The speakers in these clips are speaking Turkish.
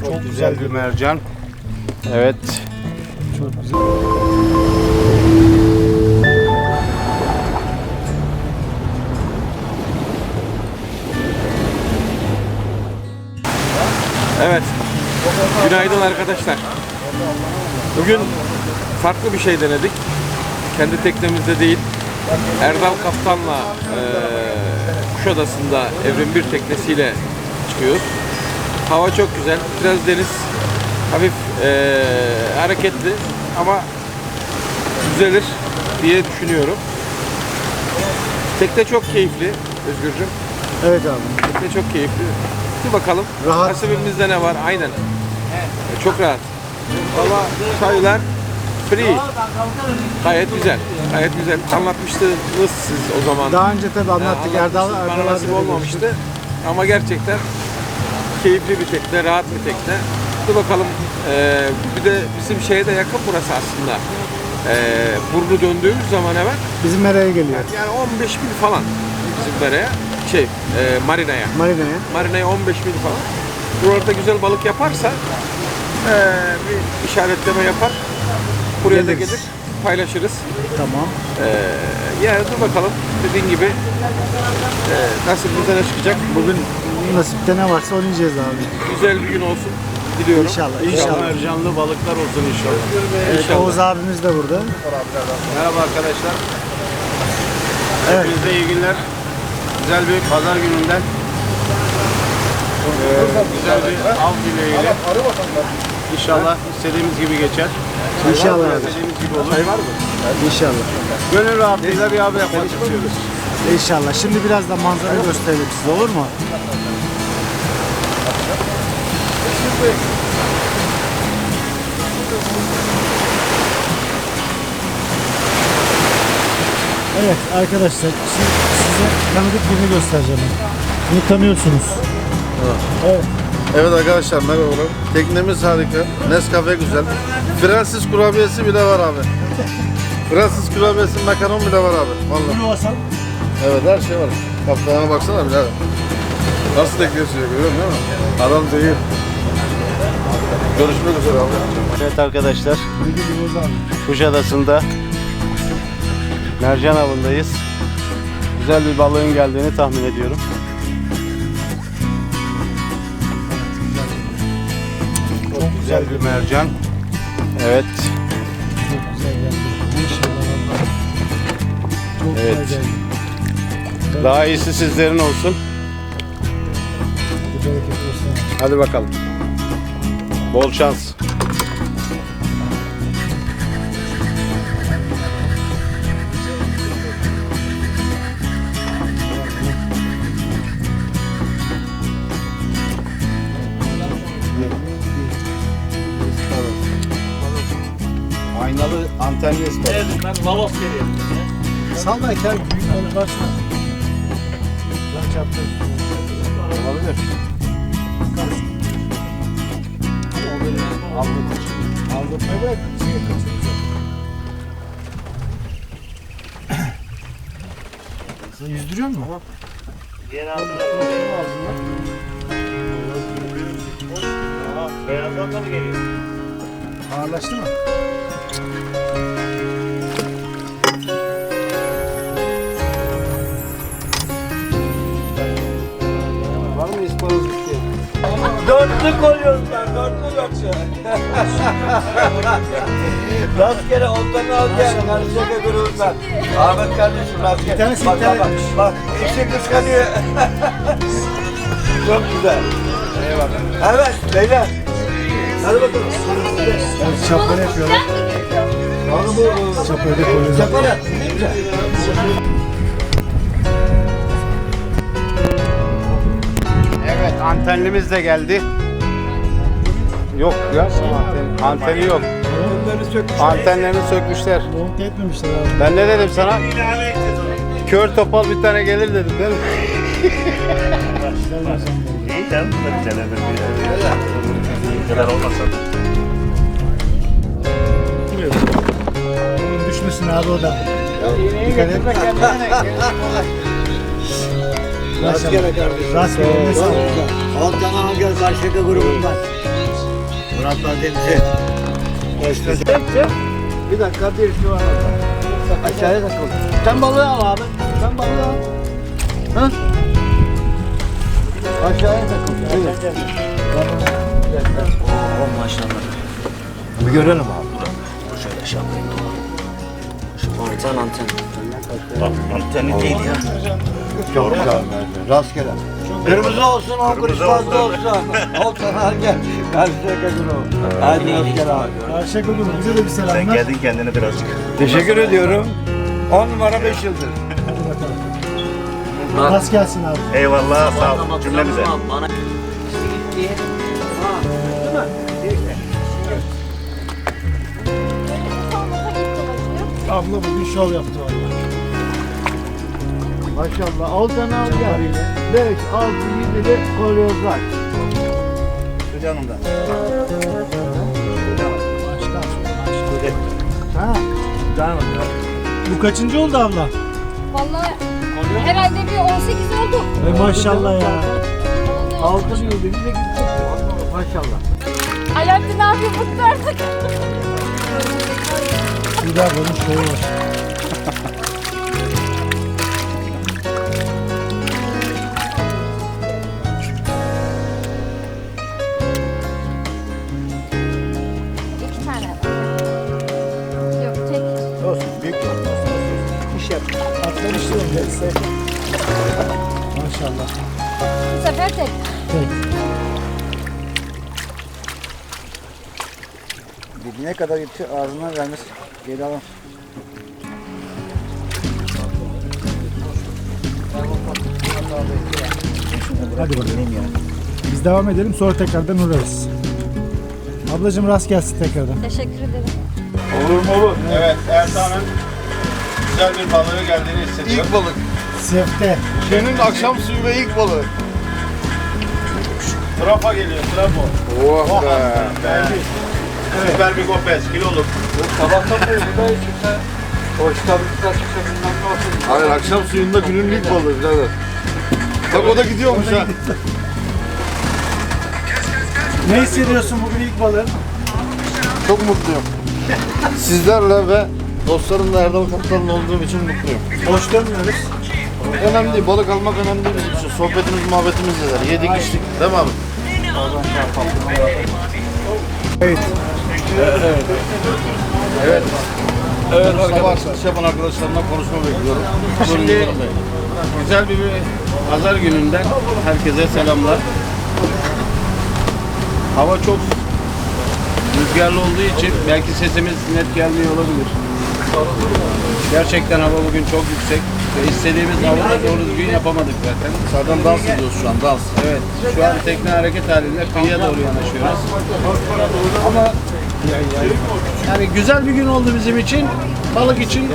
Çok, güzel, bir mercan. Evet. Çok güzel. Evet. Günaydın arkadaşlar. Bugün farklı bir şey denedik. Kendi teknemizde değil. Erdal Kaptan'la eee Kuşadası'nda Evrim bir teknesiyle çıkıyoruz. Hava çok güzel. Biraz deniz hafif eee, hareketli ama düzelir diye düşünüyorum. Tekne çok keyifli Özgürcüm. Evet abi. Tekne çok keyifli. Bir bakalım. Rahat. Nasibimizde ne var? Aynen. E, Çok rahat. Valla çaylar free. Gayet güzel. Gayet güzel. Anlatmıştınız siz o zaman. Daha önce tabii anlattık. Erdal. Erdal Bana nasip olmamıştı. Ama gerçekten keyifli bir tekne, rahat bir tekne. Dur bakalım. Ee, bir de bizim şeye de yakın burası aslında. Ee, burnu döndüğümüz zaman hemen Bizim nereye geliyor? yani 15 mil falan bizim nereye? Şey, e, marinaya. Marina'ya. Marina'ya 15 mil falan. Burada güzel balık yaparsa eee, bir işaretleme yapar. Buraya da Geliriz. gelir paylaşırız. Tamam. Eee yani dur bakalım dediğin gibi eee nasibimize ne çıkacak. Bugün nasipte ne varsa onu yiyeceğiz abi. Güzel bir gün olsun diliyorum. İnşallah. İnşallah mercanlı balıklar olsun inşallah. Evet, İnşallah. Oğuz abimiz de burada. Merhaba arkadaşlar. Evet. Hepinize iyi günler. Güzel bir pazar gününden eee, güzel bir av dileğiyle İnşallah istediğimiz gibi geçer. İnşallah abi. İstediğimiz gibi olur. İnşallah. Gönül rahatlığıyla bir av yapmak istiyoruz. İnşallah. Şimdi biraz da manzarayı gösterelim size olur mu? Evet arkadaşlar şimdi size tanıdık birini göstereceğim. Bunu tanıyorsunuz. Evet. Evet arkadaşlar merhabalar. Teknemiz harika. Nescafe güzel. Fransız kurabiyesi bile var abi. Fransız kurabiyesi makaron bile var abi. Vallahi. Kruvasan. Evet her şey var. Kaptana baksana bile. Nasıl tekne sürüyor görüyor musun? değil mi? Adam değil. Görüşmek üzere abi. Evet arkadaşlar. Kuşadası'nda mercan avındayız. Güzel bir balığın geldiğini tahmin ediyorum. Çok güzel bir mercan. Evet. Çok güzel geldi. İnşallah. Çok Evet. güzel geldi. Daha iyisi sizlerin olsun. Hadi bakalım. Bol şans. Aynalı antenli ıspanak. Salla kel büyük balık varsa. Lan çaptı. Olabilir. Aldatmayı bırak. Şey kaçıracak. Sen yüzdürüyor musun? Yeni aldım. Beyazdan da mı geliyor? Ağırlaştı mı? Dörtlü koyuyorlar, dörtlü yoksa. rastgele ondan al gel, karışacak grubundan. Ahmet kardeşim rastgele. Bir tanesi bak, tane- bak, bak, eşek kıskanıyor. Çok güzel. Eyvallah. Evet, beyler. Hadi bakalım. Evet, çapları yapıyorlar. Da koyuyorlar. Yapana. Antenlimiz de geldi. Yok ya anten, anteni yok. Antenlerini sökmüşler. Monte etmemişler abi. Ben ne dedim sana? Kör topal bir tane gelir dedim değil mi? İyi tamam. Hadi canım. Bu kadar olmasa. Düşmesin abi o da. Dikkat et. Rastgele kardeşim. Rastgele. ne sağlık. Alttan al gel Karşıyaka grubundan. Hatta denize. Bir dakika bir şu an. Aşağıya takıl. Sen balığı al abi. Sen balığı al. Ha? Aşağıya takıl. Evet. Oh maşallah. Bir görelim abi. Dur şöyle şey yapayım. Şu anten anten. Anteni değil ya. Çok güzel. Rastgele. Kırmızı olsun, on kuruş fazla olsun. Olsun al gel. Karşıya dur Hadi rastgele abi. Karşıyaka Guru bize de bir selam ver. kendine birazcık. Teşekkür ediyorum. 10 numara 5 yıldız. Rast gelsin abi. Eyvallah sağ ol cümlemize. Abla bugün şov yaptı valla. Maşallah. Al tane al gel. 5, 6, 7 de kolyozlar. Canımda. Ha. Bu kaçıncı oldu abla? Vallahi herhalde bir 18 oldu. E maşallah ya. Vallahi. 6 yıl bize gitti. Maşallah. Alaaddin abi mutlu artık. Bir daha bunun Neyse. Maşallah. Bu sefer tek. Tek. Dibine kadar gitti ağzına vermez. Geri alın. Hadi bakalım. Biz devam edelim sonra tekrardan uğrarız. Ablacığım rast gelsin tekrardan. Teşekkür ederim. Olur mu olur? Evet Ertan'ın güzel bir balığı geldiğini hissediyorum. İlk balık. Sefte. Günün akşam suyu ve ilk balığı. Trafa geliyor, trafo. Oh be. Geldi. Süper bir gopez, kiloluk. Sabahtan beri burada çıksa o çıkabilirse çıksa bilmem ne olsun. Hayır akşam suyunda günün ilk balığı birader. Bak o da gidiyormuş ha. Ne hissediyorsun bugün ilk balığın? Çok mutluyum. Sizlerle ve dostlarımla Erdal Kaptan'la olduğum için mutluyum. Boş dönmüyoruz. Önemli değil, balık almak önemli değil bizim için. Sohbetimiz, muhabbetimiz yeter. Yedik içtik, değil mi abi? Evet. Evet. Evet Sabah açılış yapan arkadaşlarımla konuşma bekliyorum. Şimdi güzel bir pazar gününden herkese selamlar. Hava çok rüzgarlı olduğu için belki sesimiz net gelmiyor olabilir. Gerçekten hava bugün çok yüksek ve istediğimiz havada doğru düzgün yapamadık zaten. Zaten dans ediyoruz şu an, dans. Evet, şu an tekne hareket halinde kıyıya doğru yanaşıyoruz. Ama yani güzel bir gün oldu bizim için. Balık için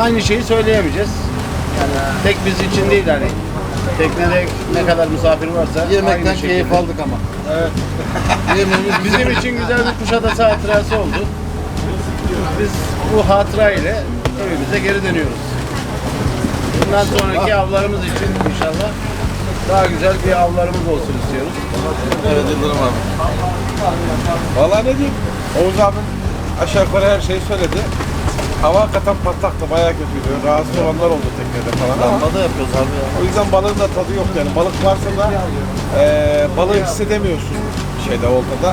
aynı şeyi söyleyemeyeceğiz. Yani tek biz için değil hani. Teknede ne kadar misafir varsa Yemekten aynı şekilde. keyif aldık ama. Evet. Yemeğimiz Bizim için güzel bir Kuşadası hatırası oldu. Biz bu hatıra ile evimize geri dönüyoruz. Bundan sonraki avlarımız için inşallah daha güzel bir avlarımız olsun istiyoruz. Evet Yıldırım abi. Vallahi ne diyeyim? Oğuz abim aşağı yukarı her şeyi söyledi. Hava hakikaten patlaktı, bayağı kötüydü. Rahatsız olanlar oldu teknede falan ama Lambada yapıyoruz abi ya. o yüzden balığın da tadı yok yani. Balık varsa da eee balığı hissedemiyorsun şeyde oltada.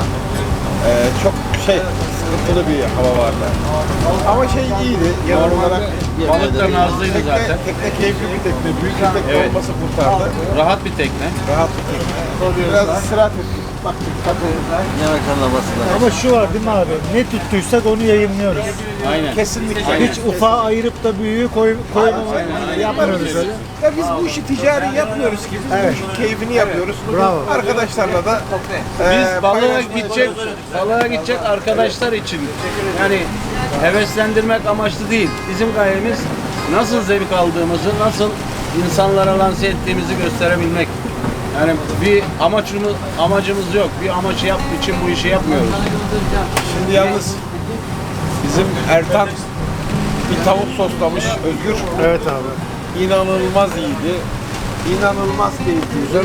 Eee çok şey sıkıntılı bir hava vardı. Ama şey iyiydi genel olarak. Balık da nazlıydı Tekne, zaten. tekne keyifli bir tekne, büyük bir tekne Evet. olması kurtardı. Rahat bir tekne. Rahat bir tekne. Biraz istirahat ettik. Baktık tabii. Yemek anlamasınlar. Ama şu var değil mi abi? Ne tuttuysak onu yayınlıyoruz. Aynen. Kesinlikle. Hiç ufağı ayırıp da büyüğü koy, koymama yapmıyoruz öyle. Ya biz bu işi ticari yapmıyoruz ki. Biz bu işin keyfini yapıyoruz. Bravo. Arkadaşlarla da Biz eee, balığa gidecek, balığa gidecek arkadaşlar için. Yani heveslendirmek amaçlı değil. Bizim gayemiz nasıl zevk aldığımızı, nasıl insanlara lanse ettiğimizi gösterebilmek. Yani bir amaçımız amacımız yok. Bir amacı yap için bu işi yapmıyoruz. Şimdi yalnız bizim Ertan bir tavuk soslamış Özgür. Evet abi. İnanılmaz iyiydi. İnanılmaz keyifli. Güzel.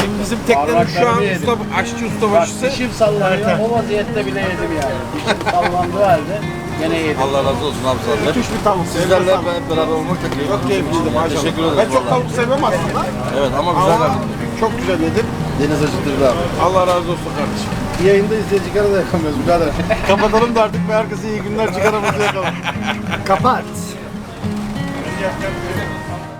Şimdi bizim teknenin şu an Parmaklarımı yedim. usta, aşçı usta Bak dişim sallanıyor. O vaziyette bile yedim yani. Dişim sallandığı halde gene yedim. Allah razı olsun abi sağ olun. Müthiş bir tavuk. Sizlerle hep beraber olmak da keyifli. Çok keyifliydi maşallah. Teşekkür ederiz. Ben çok tavuk sevmem aslında. Evet ama güzel Ama abi. çok güzel yedim. Deniz acıtırdı abi. Allah razı olsun kardeşim. Yayında izleyici da yakamıyoruz birader. Kapatalım da artık ve herkese iyi günler çıkaramızı yakalım. Kapat.